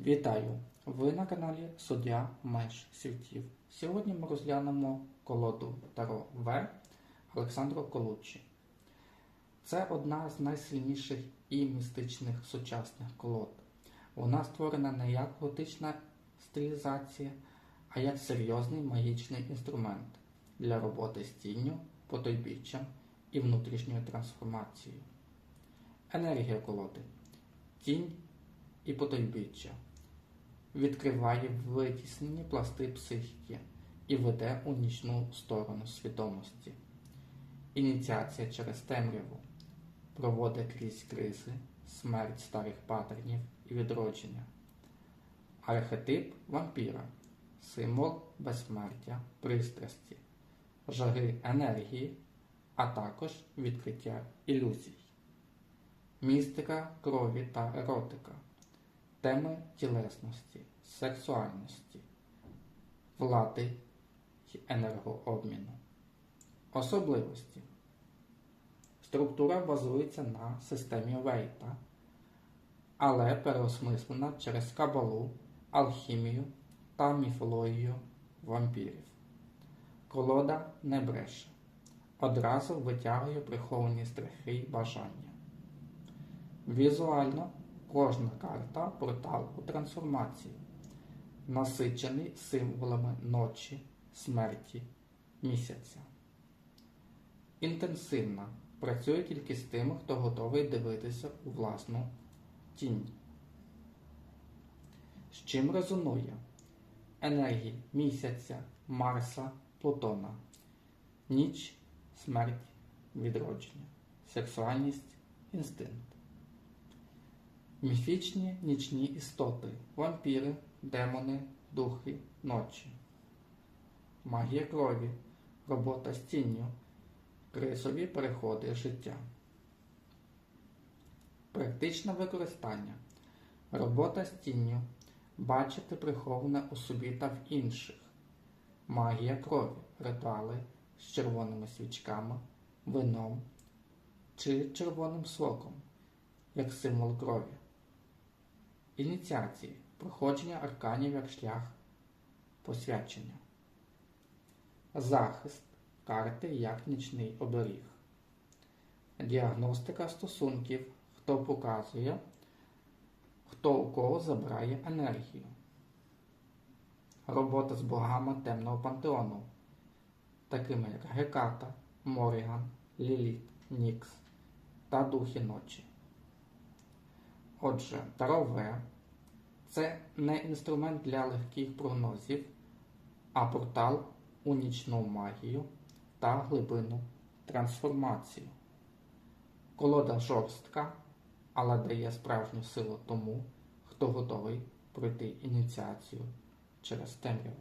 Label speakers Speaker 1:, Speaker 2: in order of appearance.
Speaker 1: Вітаю! Ви на каналі Суддя Меж Світів. Сьогодні ми розглянемо колоду Таро В Олександро Колуччі. Це одна з найсильніших і містичних сучасних колод. Вона створена не як готична стилізація, а як серйозний магічний інструмент для роботи з тінню, потойбіччям і внутрішньою трансформацією. Енергія колоди. Тінь і потойбіччя відкриває витіснені пласти психіки і веде у нічну сторону свідомості. Ініціація через темряву проводить крізь кризи, смерть старих паттернів і відродження. Архетип вампіра символ безсмертя, пристрасті, жаги енергії, а також відкриття ілюзій. Містика крові та еротика, теми тілесності, сексуальності, влади й енергообміну. Особливості. Структура базується на системі Вейта, але переосмислена через кабалу, алхімію та міфологію вампірів. Колода не бреше, одразу витягує приховані страхи й бажання. Візуально кожна карта портал у трансформації, насичений символами ночі, смерті, місяця. Інтенсивна працює тільки з тими, хто готовий дивитися у власну тінь. З чим резонує енергії місяця, Марса, Плутона, ніч, смерть, відродження, сексуальність, інстинкт. Міфічні нічні істоти, вампіри, демони, духи, ночі. Магія крові, робота з тінню, крисові переходи життя. Практичне використання. Робота з тінню. Бачити приховане у собі та в інших. Магія крові, ритуали з червоними свічками, вином чи червоним соком, як символ крові. Ініціації. Проходження арканів як шлях посвячення. Захист карти як нічний оберіг. Діагностика стосунків. Хто показує, хто у кого забирає енергію. Робота з богами темного пантеону, такими як Геката, Моріган, Ліліт, Нікс та Духи ночі. Отже, Таро це не інструмент для легких прогнозів, а портал у нічну магію та глибину трансформацію. Колода жорстка, але дає справжню силу тому, хто готовий пройти ініціацію через темряву.